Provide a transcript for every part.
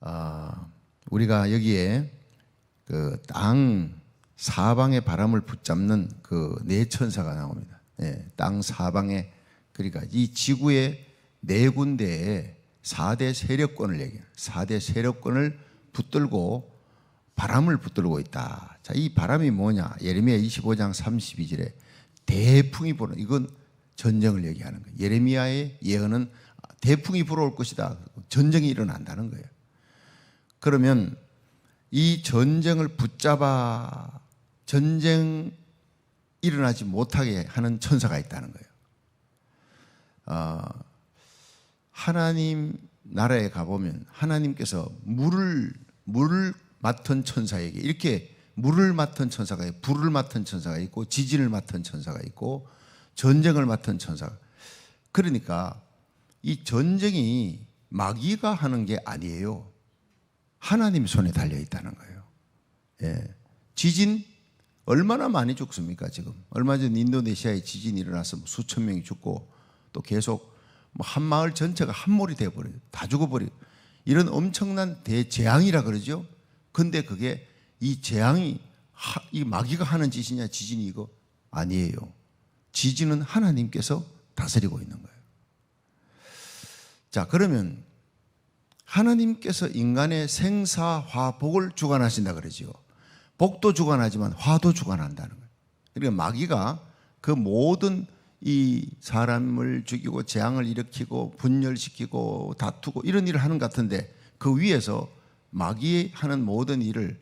아, 우리가 여기에 그 땅 사방의 바람을 붙잡는 그 네 천사가 나옵니다. 예, 땅 사방에 그러니까 이 지구의 네 군데에 4대 세력권을 얘기해요. 4대 세력권을 붙들고 바람을 붙들고 있다. 자, 이 바람이 뭐냐? 예레미야 25장 32절에 대풍이 불어 이건 전쟁을 얘기하는 거예요. 예레미야의 예언은 대풍이 불어올 것이다. 전쟁이 일어난다는 거예요. 그러면 이 전쟁을 붙잡아 전쟁 일어나지 못하게 하는 천사가 있다는 거예요. 어, 하나님 나라에 가보면 하나님께서 물을 물을 맡은 천사에게 이렇게 물을 맡은 천사가 있고 불을 맡은 천사가 있고 지진을 맡은 천사가 있고 전쟁을 맡은 천사가 그러니까 이 전쟁이 마귀가 하는 게 아니에요. 하나님 손에 달려 있다는 거예요. 예. 지진 얼마나 많이 죽습니까 지금? 얼마 전 인도네시아에 지진이 일어나서 수천 명이 죽고 또 계속 뭐한 마을 전체가 함몰이 되어버려요. 다 죽어버려요. 이런 엄청난 대재앙이라 그러죠. 근데 그게 이 재앙이 하, 이 마귀가 하는 짓이냐 지진이 이거 아니에요. 지진은 하나님께서 다스리고 있는 거예요. 자 그러면 하나님께서 인간의 생사화복을 주관하신다 그러지요. 복도 주관하지만 화도 주관한다는 거예요. 그러니까 마귀가 그 모든 이 사람을 죽이고 재앙을 일으키고 분열시키고 다투고 이런 일을 하는 것 같은데 그 위에서 마귀 하는 모든 일을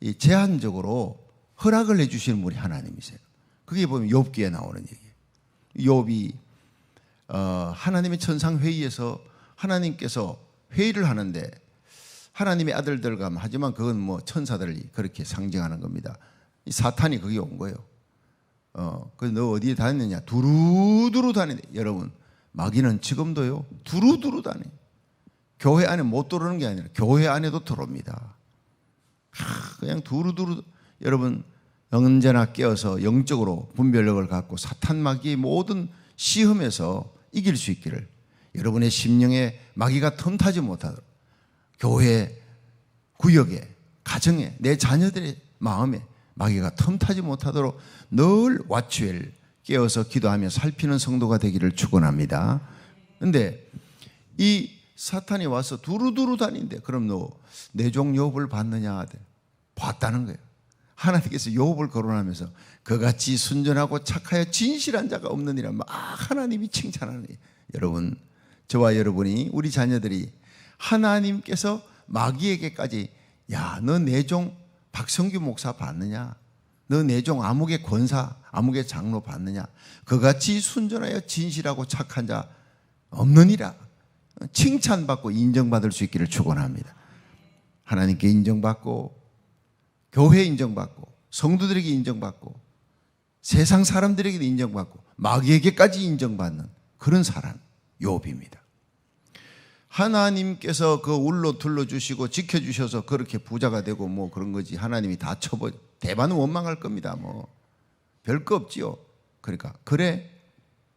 이 제한적으로 허락을 해주시는 분이 하나님이세요. 그게 보면 욥기에 나오는 얘기예요. 욥이 어, 하나님의 천상 회의에서 하나님께서 회의를 하는데 하나님의 아들들과 하지만 그건 뭐 천사들이 그렇게 상징하는 겁니다. 이 사탄이 거기 온 거예요. 어, 그래서 너 어디에 다녔느냐? 두루두루 다니네. 여러분, 마귀는 지금도요, 두루두루 다니. 교회 안에 못 들어오는 게 아니라 교회 안에도 들어옵니다. 하, 그냥 두루두루 여러분 언제나 깨어서 영적으로 분별력을 갖고 사탄 마귀의 모든 시험에서 이길 수 있기를 여러분의 심령에 마귀가 틈타지 못하도록 교회 구역에 가정에 내 자녀들의 마음에 마귀가 틈타지 못하도록 늘 와추엘 깨어서 기도하며 살피는 성도가 되기를 축원합니다. 근데 이 사탄이 와서 두루두루 다닌대. 그럼 너 내종 욥을 봤느냐? 봤다는 거예요. 하나님께서 욥을 거론하면서 그같이 순전하고 착하여 진실한 자가 없느니라 막 하나님이 칭찬하는. 여러분, 저와 여러분이 우리 자녀들이 하나님께서 마귀에게까지 야, 너 내 종 박성규 목사 봤느냐? 너 내종 아무개 권사, 아무개 장로 봤느냐? 그같이 순전하여 진실하고 착한 자 없느니라. 칭찬받고 인정받을 수 있기를 축원합니다. 하나님께 인정받고 교회 인정받고 성도들에게 인정받고 세상 사람들에게도 인정받고 마귀에게까지 인정받는 그런 사람 욥입니다. 하나님께서 그 울로 둘러주시고 지켜주셔서 그렇게 부자가 되고 뭐 그런 거지. 하나님이 다 쳐버 대반은 원망할 겁니다 뭐. 별거 없지요. 그러니까 그래?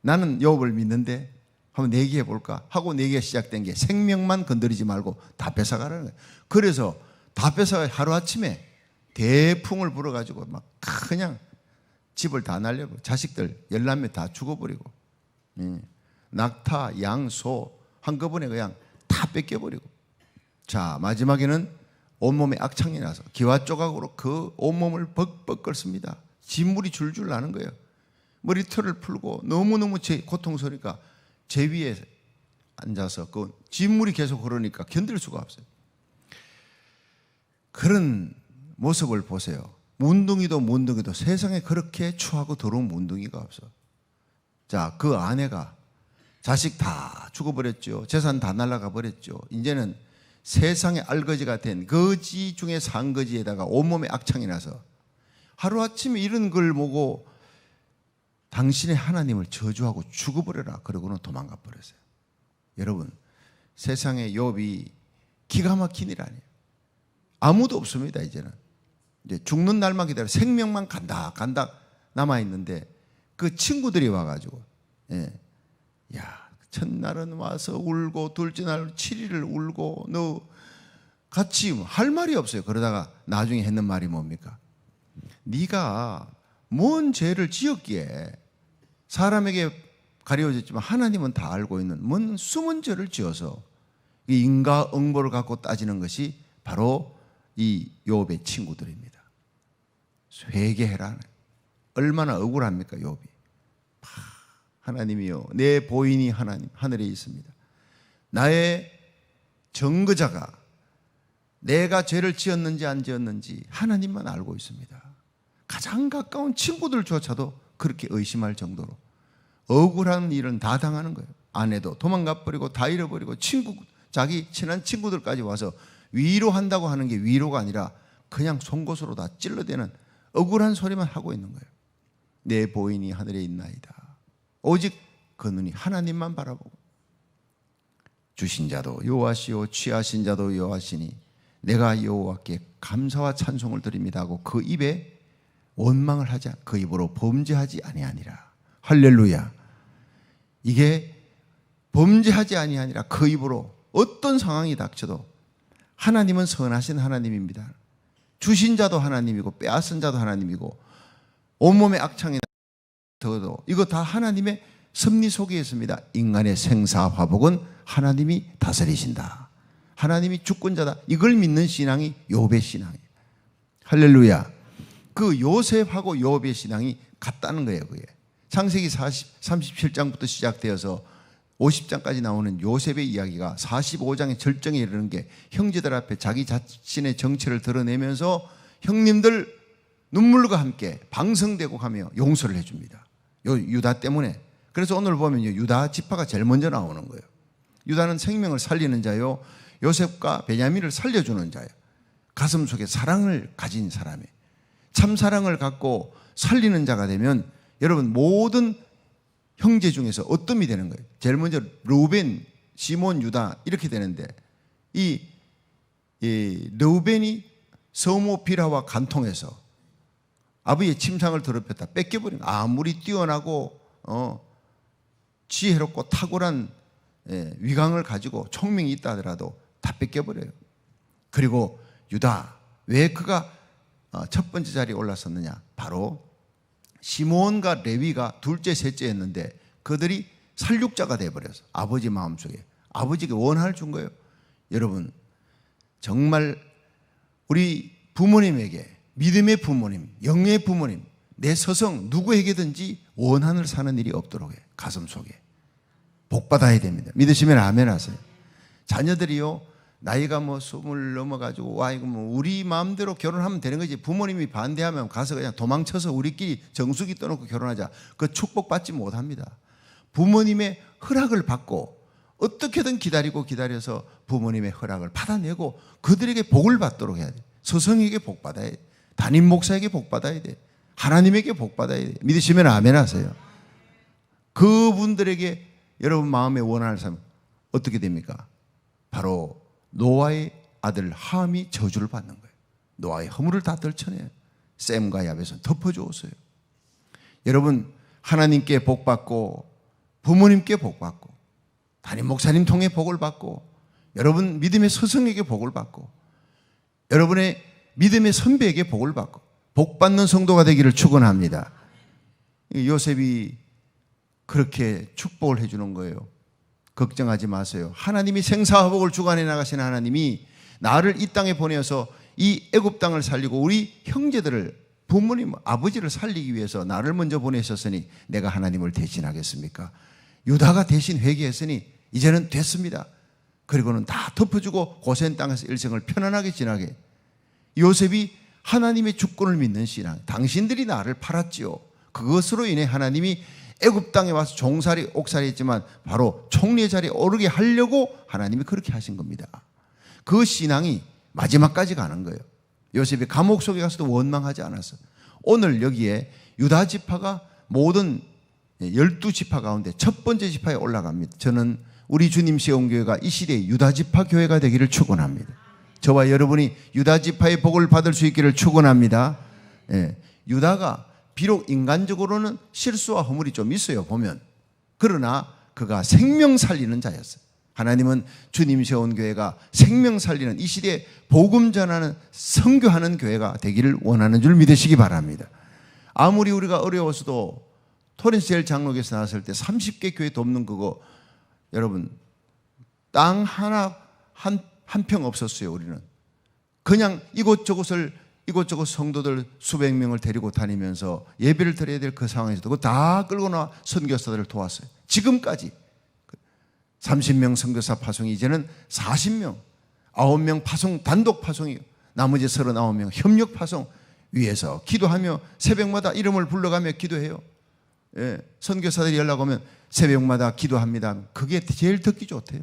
나는 욥을 믿는데 한번 내기해 볼까? 하고 내기가 시작된 게 생명만 건드리지 말고 다 뺏어가라는 거예요. 그래서 다 뺏어가 하루아침에 대풍을 불어가지고 막 그냥 집을 다 날려고 자식들 열남매 다 죽어버리고. 낙타, 양, 소 한꺼번에 그냥 다 뺏겨버리고. 자 마지막에는 온몸에 악창이 나서 기와 조각으로 그 온몸을 벅벅 끓습니다. 진물이 줄줄 나는 거예요. 머리털을 풀고 너무너무 제 고통스러우니까 제 위에 앉아서 그 진물이 계속 흐르니까 견딜 수가 없어요. 그런 모습을 보세요. 문둥이도 문둥이도 세상에 그렇게 추하고 더러운 문둥이가 없어. 자 그 아내가 자식 다 죽어버렸죠. 재산 다 날라가 버렸죠. 이제는 세상의 알거지가 된 거지 중에 산 거지에다가 온몸에 악창이 나서 하루아침에 이런 걸 보고 당신의 하나님을 저주하고 죽어버려라. 그러고는 도망가 버렸어요. 여러분, 세상의 욥이 기가 막힌 일 아니에요. 아무도 없습니다, 이제는. 이제 죽는 날만 기다려 생명만 간다, 간다 남아 있는데 그 친구들이 와 가지고, 예. 야, 첫날은 와서 울고 둘째 날 7일을 울고 너 같이 할 말이 없어요. 그러다가 나중에 했는 말이 뭡니까? 네가 뭔 죄를 지었기에 사람에게 가려졌지만 하나님은 다 알고 있는 뭔 숨은 죄를 지어서 이 인과응보를 갖고 따지는 것이 바로 이 욥의 친구들입니다. 회개해라. 얼마나 억울합니까, 욥이. 하나님이요, 내 보인이 하나님 하늘에 있습니다. 나의 정거자가 내가 죄를 지었는지 안 지었는지 하나님만 알고 있습니다. 가장 가까운 친구들조차도 그렇게 의심할 정도로 억울한 일은 다 당하는 거예요. 아내도 도망가 버리고 다 잃어버리고 친구 자기 친한 친구들까지 와서 위로한다고 하는 게 위로가 아니라 그냥 송곳으로 다 찔러대는 억울한 소리만 하고 있는 거예요. 내 보인이 하늘에 있나이다. 오직 그 눈이 하나님만 바라보고 주신 자도 여호와시요 취하신 자도 여호와시니 내가 여호와께 감사와 찬송을 드립니다 하고 그 입에 원망을 않- 그 입으로 범죄하지 아니하니라. 할렐루야. 이게 범죄하지 아니하니라 그 입으로 어떤 상황이 닥쳐도 하나님은 선하신 하나님입니다. 주신 자도 하나님이고 빼앗은 자도 하나님이고 온몸에 악창이 더도 이거 다 하나님의 섭리 속에 있습니다. 인간의 생사 화복은 하나님이 다스리신다. 하나님이 주권자다. 이걸 믿는 신앙이 욥의 신앙이에요. 할렐루야. 그 요셉하고 욥의 신앙이 같다는 거예요, 그게. 창세기 40, 37장부터 시작되어서 50장까지 나오는 요셉의 이야기가 45장의 절정에 이르는 게 형제들 앞에 자기 자신의 정체를 드러내면서 형님들 눈물과 함께 방성되고 가며 용서를 해줍니다. 요 유다 때문에. 그래서 오늘 보면 유다 지파가 제일 먼저 나오는 거예요. 유다는 생명을 살리는 자요. 요셉과 베냐민을 살려주는 자요. 가슴 속에 사랑을 가진 사람이. 참 사랑을 갖고 살리는 자가 되면 여러분 모든 형제 중에서 어떤 이 되는 거예요. 제일 먼저 루벤, 시몬, 유다 이렇게 되는데 이, 이 루벤이 서모 비라와 간통해서 아버지의 침상을 더럽혔다 뺏겨버린 거예요. 아무리 뛰어나고 어, 지혜롭고 탁월한 예, 위강을 가지고 총명이 있다 하더라도 다 뺏겨버려요. 그리고 유다 왜 그가 어, 첫 번째 자리에 올랐었느냐? 바로 시몬과 레위가 둘째, 셋째였는데 그들이 살육자가 돼버려서 아버지 마음속에 아버지에게 원한을 준 거예요. 여러분 정말 우리 부모님에게 믿음의 부모님, 영의 부모님, 내 서성 누구에게든지 원한을 사는 일이 없도록 해 가슴 속에 복 받아야 됩니다. 믿으시면 아멘 하세요. 자녀들이요 나이가 뭐 스물 넘어가지고 와 이거 뭐 우리 마음대로 결혼하면 되는 거지 부모님이 반대하면 가서 그냥 도망쳐서 우리끼리 정수기 떠놓고 결혼하자 그 축복 받지 못합니다. 부모님의 허락을 받고 어떻게든 기다리고 기다려서 부모님의 허락을 받아내고 그들에게 복을 받도록 해야 돼. 서성에게 복 받아야 돼. 담임 목사에게 복 받아야 돼. 하나님에게 복 받아야 돼. 믿으시면 아멘 하세요. 그분들에게 여러분 마음에 원하는 사람 어떻게 됩니까? 바로 노아의 아들 함이 저주를 받는 거예요. 노아의 허물을 다 떨쳐내요. 샘과 야벳은 덮어주었어요. 여러분 하나님께 복 받고 부모님께 복 받고 담임 목사님 통해 복을 받고 여러분 믿음의 스승에게 복을 받고 여러분의 믿음의 선배에게 복을 받고 복 받는 성도가 되기를 축원합니다. 이 요셉이 그렇게 축복을 해 주는 거예요. 걱정하지 마세요. 하나님이 생사화복을 주관해 나가시는 하나님이 나를 이 땅에 보내어서 이 애굽 땅을 살리고 우리 형제들을 부모님 아버지를 살리기 위해서 나를 먼저 보내셨으니 내가 하나님을 대신하겠습니까? 유다가 대신 회개했으니 이제는 됐습니다. 그리고는 다 덮어주고 고센 땅에서 일생을 편안하게 지나게 요셉이 하나님의 주권을 믿는 신앙. 당신들이 나를 팔았지요. 그것으로 인해 하나님이 애굽 땅에 와서 종살이 옥살이 했지만 바로 총리의 자리에 오르게 하려고 하나님이 그렇게 하신 겁니다. 그 신앙이 마지막까지 가는 거예요. 요셉이 감옥 속에 가서도 원망하지 않았어. 오늘 여기에 유다 지파가 모든 열두 지파 가운데 첫 번째 지파에 올라갑니다. 저는 우리 주님 시온교회가 이 시대의 유다 지파 교회가 되기를 축원합니다. 저와 여러분이 유다 지파의 복을 받을 수 있기를 축원합니다. 예, 유다가 비록 인간적으로는 실수와 허물이 좀 있어요 보면 그러나 그가 생명 살리는 자였어요. 하나님은 주님 세운 교회가 생명 살리는 이 시대에 복음 전하는 선교하는 교회가 되기를 원하는 줄 믿으시기 바랍니다. 아무리 우리가 어려워서도 토렌스엘 장로교에서 나왔을 때 30개 교회 돕는 그거 여러분 땅 하나 한 한평 없었어요 우리는. 그냥 이곳저곳을 이곳저곳 성도들 수백 명을 데리고 다니면서 예배를 드려야 될 그 상황에서도 그거 다 끌고 나와 선교사들을 도왔어요. 지금까지. 30명 선교사 파송이 이제는 40명 9명 파송 단독 파송이요. 나머지 39명 협력 파송 위해서 기도하며 새벽마다 이름을 불러가며 기도해요. 예, 선교사들이 연락 오면 새벽마다 기도합니다. 그게 제일 듣기 좋대요.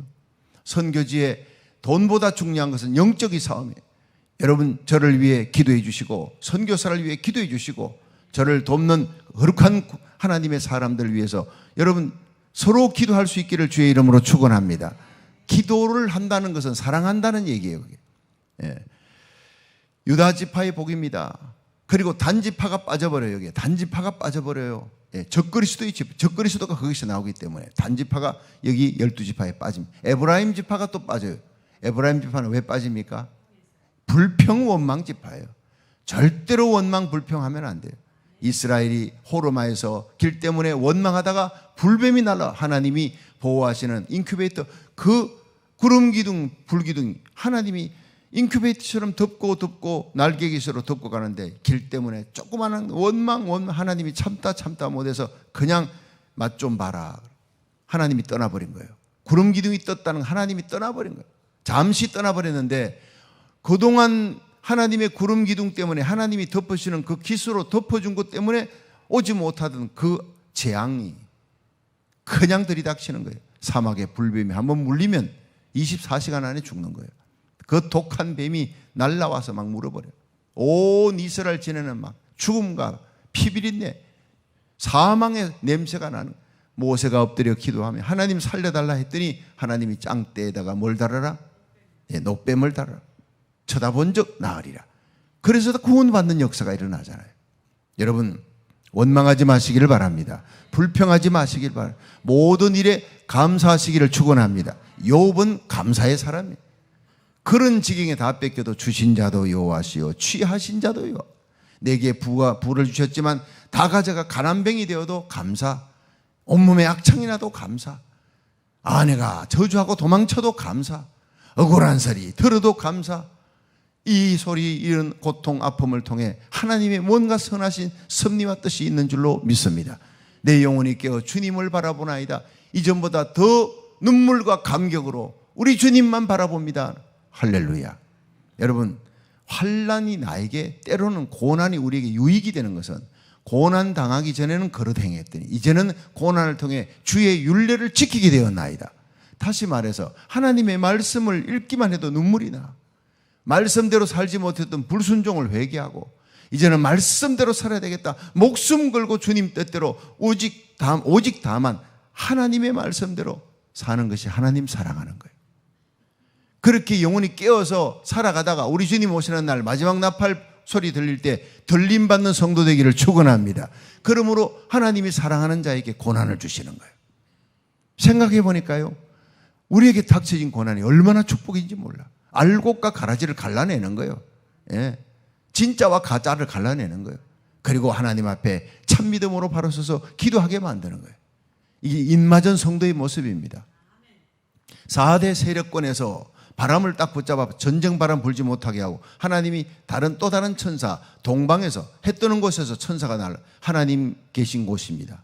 선교지에 돈보다 중요한 것은 영적인 싸움이에요. 여러분 저를 위해 기도해 주시고 선교사를 위해 기도해 주시고 저를 돕는 거룩한 하나님의 사람들을 위해서 여러분 서로 기도할 수 있기를 주의 이름으로 축원합니다. 기도를 한다는 것은 사랑한다는 얘기예요. 예. 유다 지파의 복입니다. 그리고 단지파가 빠져버려요. 여기 단지파가 빠져버려요. 예, 적그리스도 있지. 적그리스도가 거기서 나오기 때문에 단지파가 여기 열두 지파에 빠짐. 에브라임 지파가 또 빠져요. 에브라임 지파는 왜 빠집니까? 불평 원망 지파예요. 절대로 원망 불평하면 안 돼요. 이스라엘이 호르마에서 길 때문에 원망하다가 불뱀이 날라 하나님이 보호하시는 인큐베이터 그 구름 기둥 불 기둥 하나님이 인큐베이터처럼 덮고 덮고 날개기수로 덮고 가는데 길 때문에 조그마한 원망 원망 하나님이 참다 참다 못해서 그냥 맛 좀 봐라 하나님이 떠나버린 거예요 구름 기둥이 떴다는 하나님이 떠나버린 거예요 잠시 떠나버렸는데 그동안 하나님의 구름 기둥 때문에 하나님이 덮으시는 그 기수로 덮어준 것 때문에 오지 못하던 그 재앙이 그냥 들이닥치는 거예요 사막에 불뱀이 한번 물리면 24시간 안에 죽는 거예요 그 독한 뱀이 날라와서 막 물어버려. 온 이스라엘 지내는 막 죽음과 피비린내, 사망의 냄새가 나는 모세가 엎드려 기도하며 하나님 살려달라 했더니 하나님이 짱대에다가 뭘 달아라? 예, 노뱀을 달아라. 쳐다본 적 나으리라. 그래서 구원받는 역사가 일어나잖아요. 여러분 원망하지 마시기를 바랍니다. 불평하지 마시길 바랍니다. 모든 일에 감사하시기를 축원합니다. 욥은 감사의 사람이에요. 그런 지경에 다 뺏겨도 주신 자도 여호와시요 취하신 자도 여 내게 부가 부를 주셨지만 다 가져가 가난뱅이 되어도 감사 온몸에 악창이 나도 감사 아내가 저주하고 도망쳐도 감사 억울한 소리. 들어도 감사. 이 소리 이런 고통 아픔을 통해 하나님의 뭔가 선하신 섭리와 뜻이 있는 줄로 믿습니다. 내 영혼이 깨어 주님을 바라보나이다. 이전보다 더 눈물과 감격으로 우리 주님만 바라봅니다. 할렐루야. 여러분, 환란이 나에게 때로는 고난이 우리에게 유익이 되는 것은 고난 당하기 전에는 그릇 행했더니 이제는 고난을 통해 주의 윤례를 지키게 되었나이다. 다시 말해서 하나님의 말씀을 읽기만 해도 눈물이 나. 말씀대로 살지 못했던 불순종을 회개하고 이제는 말씀대로 살아야 되겠다. 목숨 걸고 주님 뜻대로 오직 다 오직 다만 하나님의 말씀대로 사는 것이 하나님 사랑하는 거예요. 그렇게 영혼이 깨어서 살아가다가 우리 주님 오시는 날 마지막 나팔 소리 들릴 때 들림 받는 성도 되기를 축원합니다. 그러므로 하나님이 사랑하는 자에게 고난을 주시는 거예요. 생각해 보니까요. 우리에게 닥쳐진 고난이 얼마나 축복인지 몰라. 알곡과 가라지를 갈라내는 거예요. 예. 진짜와 가짜를 갈라내는 거예요. 그리고 하나님 앞에 참 믿음으로 바로 서서 기도하게 만드는 거예요. 이게 인마전 성도의 모습입니다. 4대 세력권에서 바람을 딱 붙잡아 전쟁 바람 불지 못하게 하고 하나님이 다른 또 다른 천사 동방에서 해 뜨는 곳에서 천사가 날 하나님 계신 곳입니다.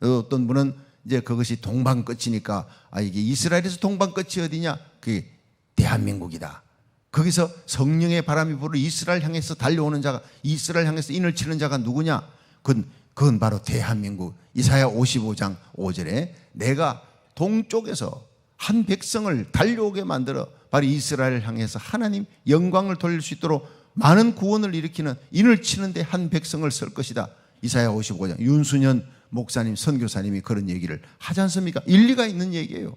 어떤 분은 이제 그것이 동방 끝이니까 아 이게 이스라엘에서 동방 끝이 어디냐? 그게 대한민국이다. 거기서 성령의 바람이 불어 이스라엘 향해서 달려오는 자가 이스라엘 향해서 인을 치는 자가 누구냐? 그건 그건 바로 대한민국. 이사야 55장 5절에 내가 동쪽에서 한 백성을 달려오게 만들어 바로 이스라엘을 향해서 하나님 영광을 돌릴 수 있도록 많은 구원을 일으키는 인을 치는데 한 백성을 쓸 것이다. 이사야 55장 윤수년 목사님 선교사님이 그런 얘기를 하지 않습니까? 일리가 있는 얘기예요.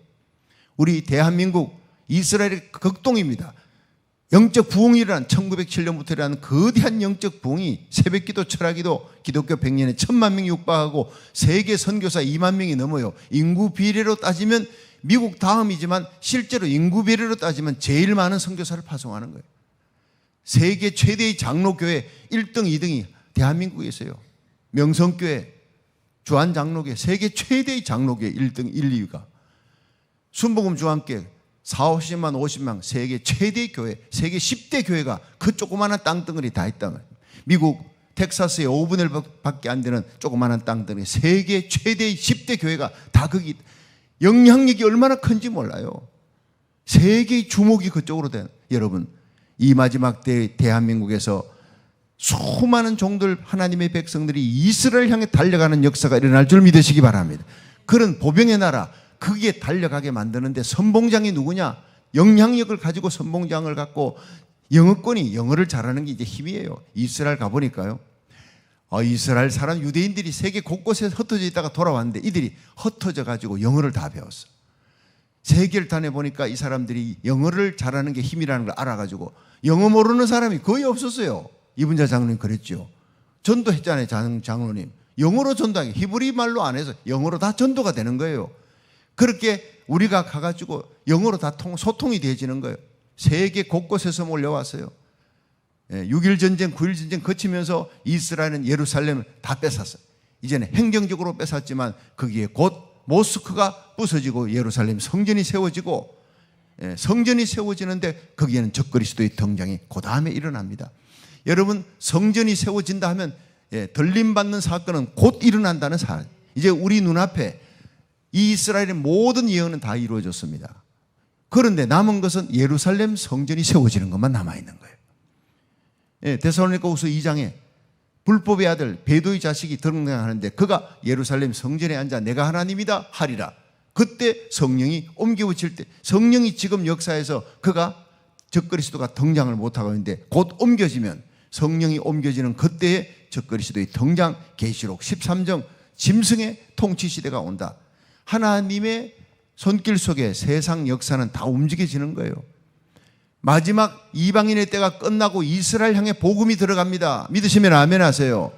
우리 대한민국 이스라엘의 극동입니다. 영적 부흥이라는 1907년부터 일어난 거대한 영적 부흥이 새벽기도 철학기도 기독교 100년에 천만 명이 육박하고 세계 선교사 2만 명이 넘어요. 인구 비례로 따지면 미국 다음이지만 실제로 인구 비례로 따지면 제일 많은 선교사를 파송하는 거예요. 세계 최대의 장로교회 1등, 2등이 대한민국에서요. 명성교회, 주한 장로교회, 세계 최대의 장로교회 1등, 1, 2위가. 순복음 주한교회 4, 50만, 50만 세계 최대 교회, 세계 10대 교회가 그 조그마한 땅덩어리 다 있다. 미국 텍사스의 5분의 1밖에 안 되는 조그마한 땅덩어리 세계 최대의 10대 교회가 다 거기 영향력이 얼마나 큰지 몰라요. 세계의 주목이 그쪽으로 된 여러분 이 마지막 때 대한민국에서 수많은 종들 하나님의 백성들이 이스라엘 향해 달려가는 역사가 일어날 줄 믿으시기 바랍니다. 그런 보병의 나라 거기에 달려가게 만드는데 선봉장이 누구냐? 영향력을 가지고 선봉장을 갖고 영어권이 영어를 잘하는 게 이제 힘이에요. 이스라엘 가보니까요. 어, 이스라엘 사람 유대인들이 세계 곳곳에 흩어져 있다가 돌아왔는데 이들이 흩어져 가지고 영어를 다 배웠어. 세계를 다녀보니까 이 사람들이 영어를 잘하는 게 힘이라는 걸 알아가지고 영어 모르는 사람이 거의 없었어요. 이분자 장로님 그랬죠. 전도했잖아요, 장, 장로님. 영어로 전도하기 히브리 말로 안 해서 영어로 다 전도가 되는 거예요. 그렇게 우리가 가가지고 영어로 다 통, 소통이 되어지는 거예요. 세계 곳곳에서 몰려왔어요. 6일 전쟁, 9일 전쟁 거치면서 이스라엘은 예루살렘을 다 뺏었어요. 이제는 행정적으로 뺏었지만 거기에 곧 모스크가 부서지고 예루살렘 성전이 세워지고 예, 성전이 세워지는데 거기에는 적그리스도의 등장이 그 다음에 일어납니다. 여러분 성전이 세워진다 하면 예, 들림받는 사건은 곧 일어난다는 사실. 이제 우리 눈앞에 이 이스라엘의 모든 예언은 다 이루어졌습니다. 그런데 남은 것은 예루살렘 성전이 세워지는 것만 남아 있는 거예요. 예, 데살로니가 후서 2장에 불법의 아들 베도의 자식이 등장하는데 그가 예루살렘 성전에 앉아 내가 하나님이다 하리라. 그때 성령이 옮겨붙일 때 성령이 지금 역사에서 그가 적그리스도가 등장을 못하고 있는데 곧 옮겨지면 성령이 옮겨지는 그때에 적그리스도의 등장 계시록 13장 짐승의 통치 시대가 온다. 하나님의 손길 속에 세상 역사는 다 움직여지는 거예요. 마지막 이방인의 때가 끝나고 이스라엘 향해 복음이 들어갑니다. 믿으시면 아멘 하세요.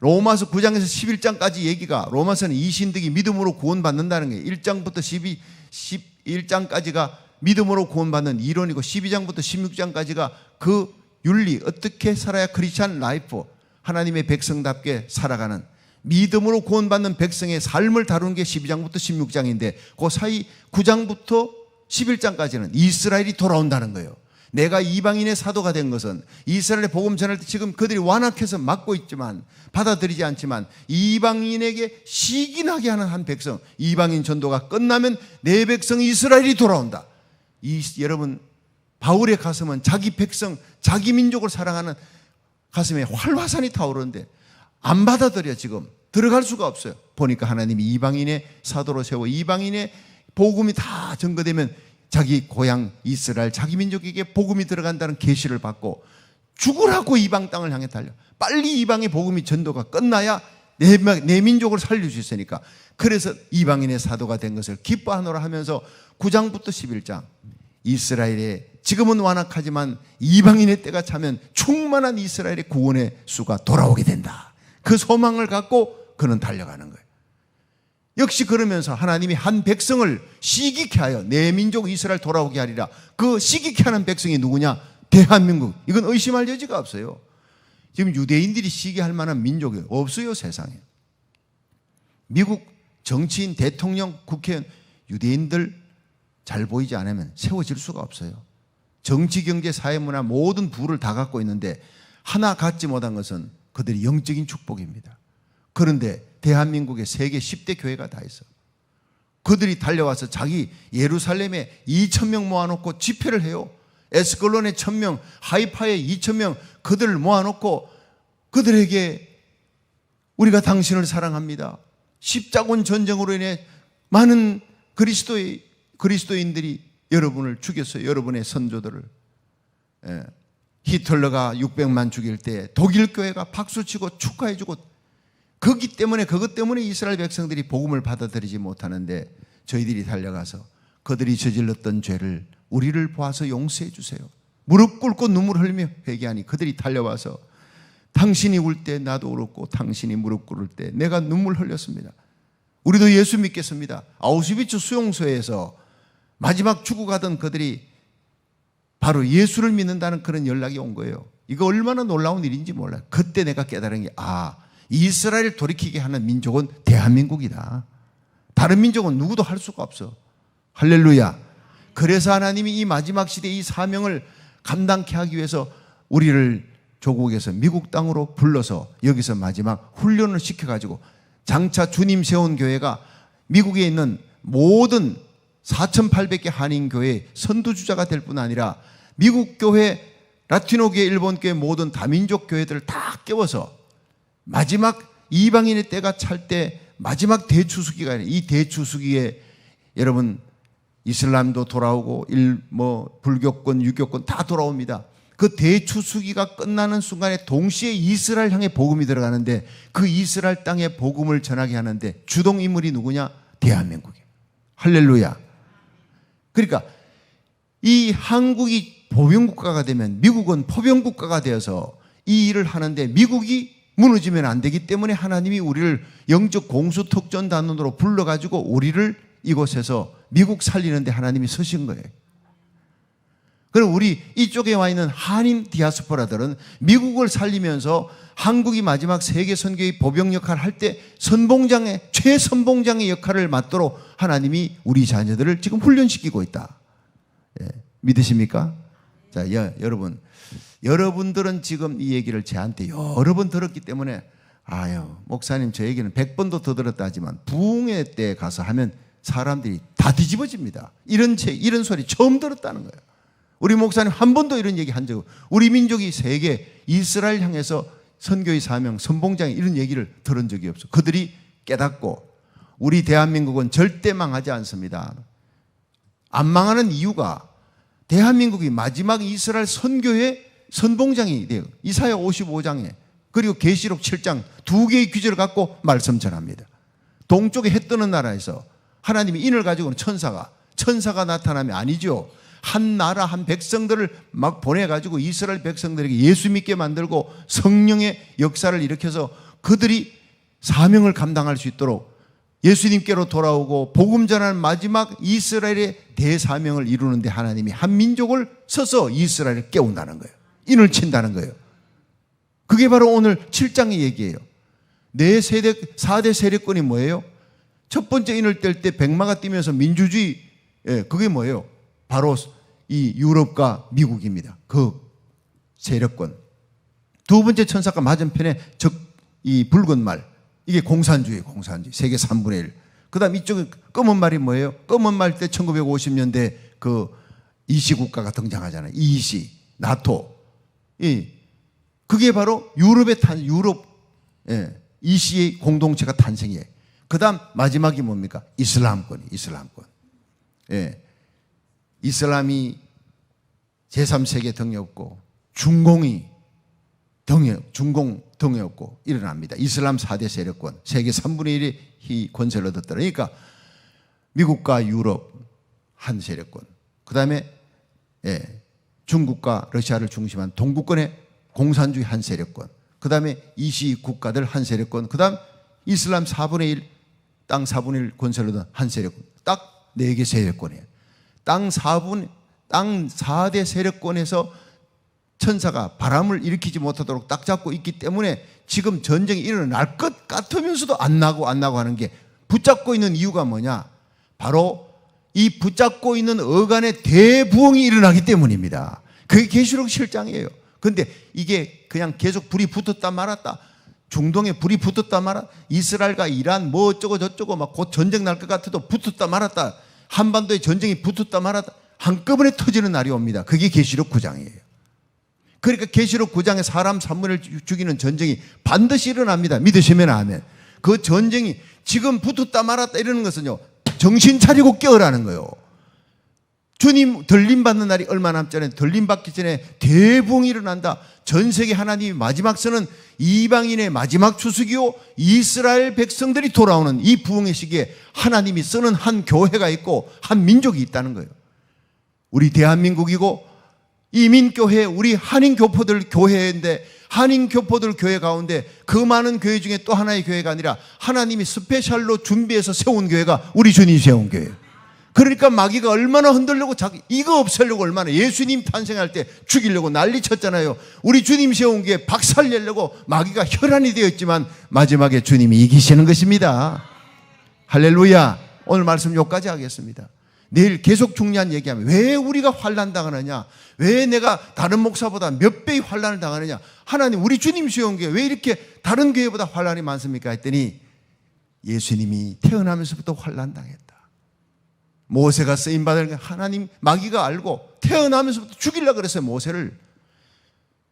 로마서 9장에서 11장까지 얘기가 로마서는 이 신득이 믿음으로 구원받는다는 게 1장부터 12, 11장까지가 믿음으로 구원받는 이론이고 12장부터 16장까지가 그 윤리 어떻게 살아야 크리스찬 라이프 하나님의 백성답게 살아가는 믿음으로 구원받는 백성의 삶을 다루는 게 12장부터 16장인데 그 사이 9장부터 11장까지는 이스라엘이 돌아온다는 거예요. 내가 이방인의 사도가 된 것은 이스라엘의 복음 전할 때 지금 그들이 완악해서 막고 있지만 받아들이지 않지만 이방인에게 시기나게 하는 한 백성 이방인 전도가 끝나면 내 백성 이스라엘이 돌아온다. 이 여러분 바울의 가슴은 자기 백성 자기 민족을 사랑하는 가슴에 활화산이 타오르는데 안 받아들여 지금 들어갈 수가 없어요. 보니까 하나님이 이방인의 사도로 세워 이방인의 복음이 다 증거되면 자기 고향 이스라엘 자기 민족에게 복음이 들어간다는 계시를 받고 죽으라고 이방 땅을 향해 달려. 빨리 이방의 복음이 전도가 끝나야 내, 내 민족을 살릴 수 있으니까. 그래서 이방인의 사도가 된 것을 기뻐하노라 하면서 9장부터 11장 이스라엘의 지금은 완악하지만 이방인의 때가 차면 충만한 이스라엘의 구원의 수가 돌아오게 된다. 그 소망을 갖고 그는 달려가는 거예요. 역시 그러면서 하나님이 한 백성을 시기케 하여 내 민족 이스라엘 돌아오게 하리라. 그 시기케 하는 백성이 누구냐? 대한민국. 이건 의심할 여지가 없어요. 지금 유대인들이 시기할 만한 민족이 없어요, 세상에. 미국 정치인, 대통령, 국회의원, 유대인들 잘 보이지 않으면 세워질 수가 없어요. 정치, 경제, 사회, 문화 모든 부를 다 갖고 있는데 하나 갖지 못한 것은 그들이 영적인 축복입니다. 그런데 대한민국에 세계 10대 교회가 다 있어. 그들이 달려와서 자기 예루살렘에 2천 명 모아놓고 집회를 해요. 에스컬론에 1명, 하이파에 2천 명 그들을 모아놓고 그들에게 우리가 당신을 사랑합니다. 십자군 전쟁으로 인해 많은 그리스도의 그리스도인들이 여러분을 죽였어요. 여러분의 선조들을. 예. 히틀러가 600만 죽일 때 독일 교회가 박수치고 축하해주고 거기 때문에 그것 때문에 이스라엘 백성들이 복음을 받아들이지 못하는데 저희들이 달려가서 그들이 저질렀던 죄를 우리를 보아서 용서해 주세요. 무릎 꿇고 눈물 흘리며 회개하니 그들이 달려와서 당신이 울 때 나도 울었고 당신이 무릎 꿇을 때 내가 눈물 흘렸습니다. 우리도 예수 믿겠습니다. 아우슈비츠 수용소에서 마지막 죽어가던 그들이 바로 예수를 믿는다는 그런 연락이 온 거예요. 이거 얼마나 놀라운 일인지 몰라요. 그때 내가 깨달은 게, 아, 이스라엘 돌이키게 하는 민족은 대한민국이다. 다른 민족은 누구도 할 수가 없어. 할렐루야. 그래서 하나님이 이 마지막 시대 이 사명을 감당케 하기 위해서 우리를 조국에서 미국 땅으로 불러서 여기서 마지막 훈련을 시켜가지고 장차 주님 세운 교회가 미국에 있는 모든 4,800개 한인 교회 선두주자가 될 뿐 아니라 미국 교회, 라티노 교회, 일본 교회 모든 다민족 교회들을 다 깨워서 마지막 이방인의 때가 찰 때 마지막 대추수기가 있어요. 이 대추수기에 여러분 이슬람도 돌아오고 일 뭐 불교권, 유교권 다 돌아옵니다. 그 대추수기가 끝나는 순간에 동시에 이스라엘 향해 복음이 들어가는데 그 이스라엘 땅에 복음을 전하게 하는데 주동 인물이 누구냐? 대한민국이에요. 할렐루야. 그러니까 이 한국이 보병국가가 되면 미국은 포병국가가 되어서 이 일을 하는데 미국이 무너지면 안 되기 때문에 하나님이 우리를 영적 공수 특전 단원으로 불러가지고 우리를 이곳에서 미국 살리는데 하나님이 서신 거예요. 그럼 우리 이쪽에 와 있는 한인 디아스포라들은 미국을 살리면서 한국이 마지막 세계 선교의 보병 역할을 할 때 선봉장의 최선봉장의 역할을 맡도록 하나님이 우리 자녀들을 지금 훈련시키고 있다. 예, 믿으십니까? 자, 여, 여러분, 여러분들은 지금 이 얘기를 저한테 여러 번 들었기 때문에 아유 목사님 저 얘기는 백 번도 더 들었다 하지만 부흥회 때 가서 하면 사람들이 다 뒤집어집니다. 이런 책, 이런 소리 처음 들었다는 거예요. 우리 목사님 한 번도 이런 얘기 한 적, 없 우리 민족이 세계 이스라엘 향해서 선교의 사명, 선봉장에 이런 얘기를 들은 적이 없어. 그들이 깨닫고 우리 대한민국은 절대 망하지 않습니다. 안 망하는 이유가 대한민국이 마지막 이스라엘 선교의 선봉장이 돼요. 이사야 55장에 그리고 계시록 7장 두 개의 규제를 갖고 말씀 전합니다. 동쪽에 해 뜨는 나라에서 하나님이 인을 가지고는 천사가 천사가 나타나면 아니죠. 한 나라 한 백성들을 막 보내가지고 이스라엘 백성들에게 예수 믿게 만들고 성령의 역사를 일으켜서 그들이 사명을 감당할 수 있도록 예수님께로 돌아오고 복음 전하는 마지막 이스라엘의 대사명을 이루는데 하나님이 한 민족을 서서 이스라엘을 깨운다는 거예요. 인을 친다는 거예요. 그게 바로 오늘 7장의 얘기예요. 네 세대, 4대 세력권이 뭐예요? 첫 번째 인을 뗄 때 백마가 뛰면서 민주주의, 예, 그게 뭐예요? 바로 이 유럽과 미국입니다. 그 세력권. 두 번째 천사가 맞은편에 적, 이 붉은 말. 이게 공산주의, 공산주의. 세계 3분의 1. 그 다음 이쪽에 검은 말이 뭐예요? 검은 말 때 1950년대 그 이시 국가가 등장하잖아요. 이시, 나토. 이, 그게 바로 유럽의 탄, 유럽, 예, 이시의 공동체가 탄생이에요. 그 다음 마지막이 뭡니까? 이슬람권이, 이슬람권. 예. 이슬람이 제3세계 등에 없고 중공이 등에 중공 등에 없고 일어납니다. 이슬람 4대 세력권 세계 3분의 1이 권세를 얻었다. 그러니까 미국과 유럽 한 세력권. 그 다음에 예, 중국과 러시아를 중심한 동구권의 공산주의 한 세력권. 그 다음에 이시 국가들 한 세력권. 그 다음 이슬람 4분의 1, 땅 4분의 1 권세를 얻은 한 세력권. 딱네개 세력권이에요. 땅 4분, 땅 4대 세력권에서 천사가 바람을 일으키지 못하도록 딱 잡고 있기 때문에 지금 전쟁이 일어날 것 같으면서도 안 나고 안 나고 하는 게 붙잡고 있는 이유가 뭐냐? 바로 이 붙잡고 있는 어간의 대부흥이 일어나기 때문입니다. 그게 계시록 실장이에요. 근데 이게 그냥 계속 불이 붙었다 말았다. 중동에 불이 붙었다 말았다. 이스라엘과 이란 뭐 어쩌고 저쩌고 막 곧 전쟁 날 것 같아도 붙었다 말았다. 한반도에 전쟁이 붙었다 말았다. 한꺼번에 터지는 날이 옵니다. 그게 계시록 9장이에요. 그러니까 계시록 9장에 사람 3분을 죽이는 전쟁이 반드시 일어납니다. 믿으시면 아멘. 그 전쟁이 지금 붙었다 말았다 이러는 것은요. 정신 차리고 깨어라는 거예요. 주님 들림 받는 날이 얼마 남지 않은 들림 받기 전에 대붕이 일어난다. 전 세계 하나님이 마지막 선은 이방인의 마지막 추수기요 이스라엘 백성들이 돌아오는 이 부흥의 시기에 하나님이 쓰는 한 교회가 있고 한 민족이 있다는 거예요. 우리 대한민국이고 이민교회 우리 한인 교포들 교회인데 한인 교포들 교회 가운데 그 많은 교회 중에 또 하나의 교회가 아니라 하나님이 스페셜로 준비해서 세운 교회가 우리 주님이 세운 교회예요. 그러니까 마귀가 얼마나 흔들려고 자기 이거 없애려고 얼마나 예수님 탄생할 때 죽이려고 난리 쳤잖아요. 우리 주님 세운 교회 박살 내려고 마귀가 혈안이 되었지만 마지막에 주님이 이기시는 것입니다. 할렐루야. 오늘 말씀 여기까지 하겠습니다. 내일 계속 중요한 얘기하면 왜 우리가 환란 당하느냐? 왜 내가 다른 목사보다 몇 배의 환란을 당하느냐? 하나님 우리 주님 세운 교회 왜 이렇게 다른 교회보다 환란이 많습니까? 했더니 예수님이 태어나면서부터 환란 당했다. 모세가 쓰임 받을 게 하나님 마귀가 알고 태어나면서부터 죽이려 그랬어요 모세를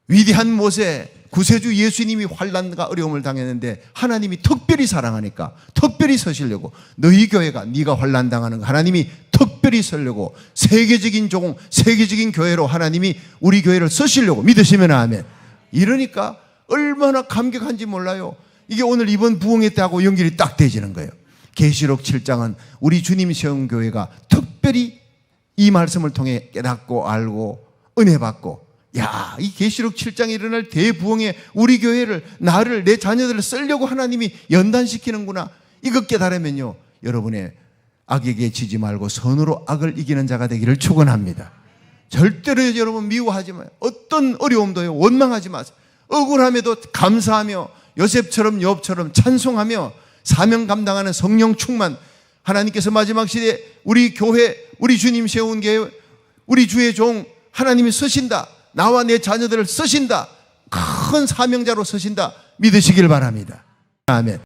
위대한 모세 구세주 예수님이 환란과 어려움을 당했는데 하나님이 특별히 사랑하니까 특별히 서시려고 너희 교회가 네가 환란 당하는 거 하나님이 특별히 서려고 세계적인 조공 세계적인 교회로 하나님이 우리 교회를 쓰시려고 믿으시면 아멘. 이러니까 얼마나 감격한지 몰라요. 이게 오늘 이번 부흥회 때하고 연결이 딱 되지는 거예요 계시록 7장은 우리 주님 세운 교회가 특별히 이 말씀을 통해 깨닫고 알고 은혜 받고 야, 이 계시록 7장에 일어날 대부흥에 우리 교회를 나를 내 자녀들을 쓰려고 하나님이 연단시키는구나. 이것 깨달으면요. 여러분의 악에게 지지 말고 선으로 악을 이기는 자가 되기를 축원합니다. 절대로 여러분 미워하지 마요. 어떤 어려움도요. 원망하지 마세요. 억울함에도 감사하며 요셉처럼 욥처럼 찬송하며 사명 감당하는 성령 충만. 하나님께서 마지막 시대에 우리 교회 우리 주님 세운 교회 우리 주의 종 하나님이 쓰신다. 나와 내 자녀들을 쓰신다. 큰 사명자로 쓰신다. 믿으시길 바랍니다. 아멘